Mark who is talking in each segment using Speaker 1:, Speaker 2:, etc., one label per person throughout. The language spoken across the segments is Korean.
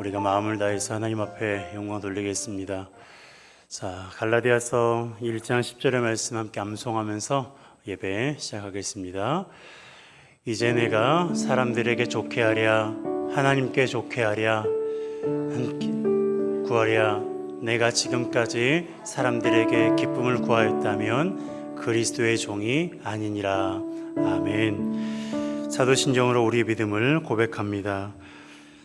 Speaker 1: 우리가 마음을 다해서 하나님 앞에 영광 돌리겠습니다. 자, 갈라디아서 1장 10절의 말씀 함께 암송하면서 예배 시작하겠습니다. 이제 내가 사람들에게 좋게 하랴 하나님께 좋게 하랴 구하랴 내가 지금까지 사람들에게 기쁨을 구하였다면 그리스도의 종이 아니니라 아멘 사도신정으로 우리의 믿음을 고백합니다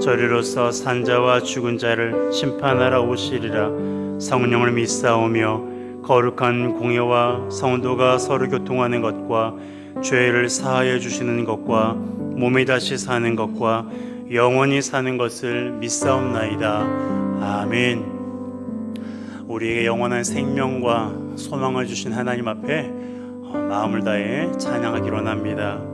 Speaker 1: 저리로서 산자와 죽은 자를 심판하러 오시리라. 성령을 믿사오며 거룩한 공예와 성도가 서로 교통하는 것과 죄를 사하여 주시는 것과 몸이 다시 사는 것과 영원히 사는 것을 믿사옵나이다. 아멘. 우리에게 영원한 생명과 소망을 주신 하나님 앞에 어, 마음을 다해 찬양하기로 합니다.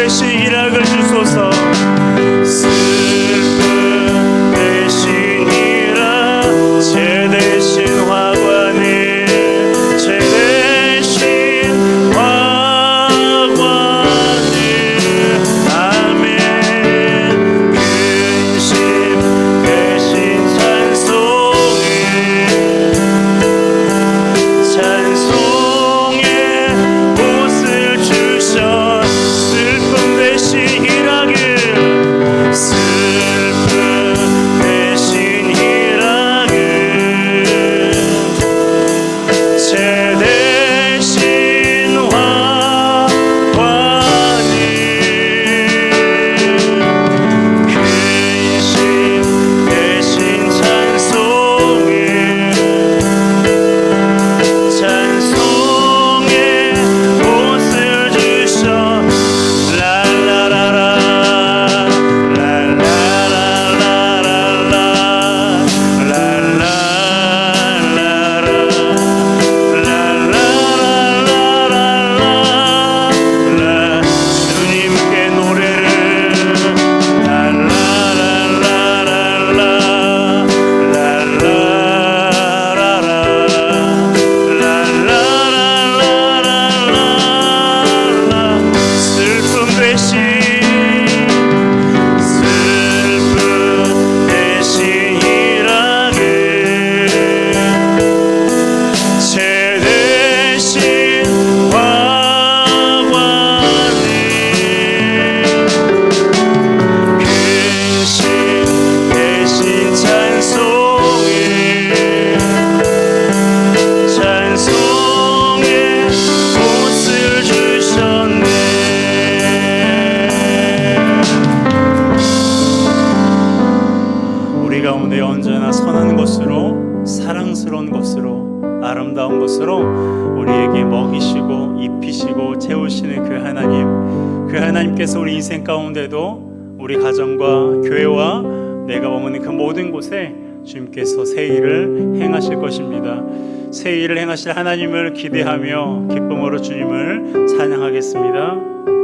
Speaker 1: 되시 일하여 주소서. 우리 가정과 교회와 내가 머무는 그 모든 곳에 주님께서 새 일을 행하실 것입니다. 새 일을 행하실 하나님을 기대하며 기쁨으로 주님을 찬양하겠습니다.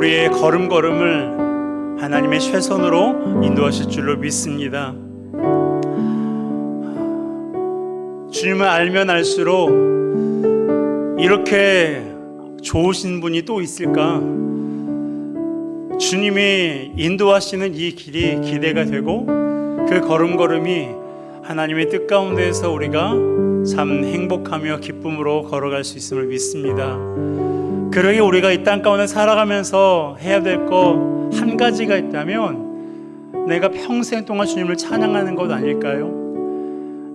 Speaker 1: 우리의 걸음걸음을 하나님의 최선으로 인도하실 줄로 믿습니다. 주님을 알면 알수록 이렇게 좋으신 분이 또 있을까? 주님이 인도하시는 이 길이 기대가 되고 그 걸음걸음이 하나님의 뜻 가운데에서 우리가 참 행복하며 기쁨으로 걸어갈 수 있음을 믿습니다. 그러게 우리가 이 땅 가운데 살아가면서 해야 될 거 한 가지가 있다면 내가 평생 동안 주님을 찬양하는 것 아닐까요?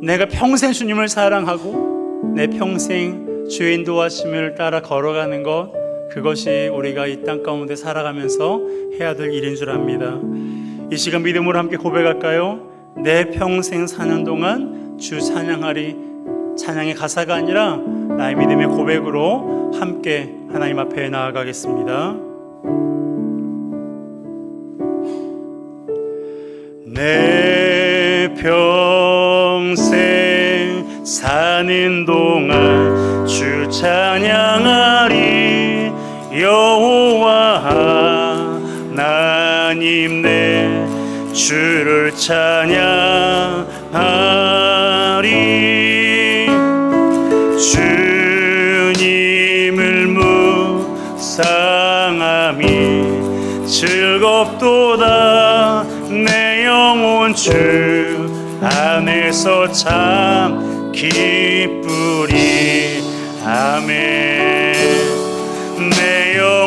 Speaker 1: 내가 평생 주님을 사랑하고 내 평생 주의 인도하심을 따라 걸어가는 것 그것이 우리가 이 땅 가운데 살아가면서 해야 될 일인 줄 압니다. 이 시간 믿음으로 함께 고백할까요? 내 평생 사는 동안 주 찬양하리 찬양의 가사가 아니라 나의 믿음의 고백으로 함께 하나님 앞에 나아가겠습니다. 내 평생 사는 동안 주 찬양하리 여호와 하나님 내 주를 찬양하리 주님을 묵상함이 즐겁도다. 내 영혼 주 안에서 참 기쁘리. 아멘. 내 영혼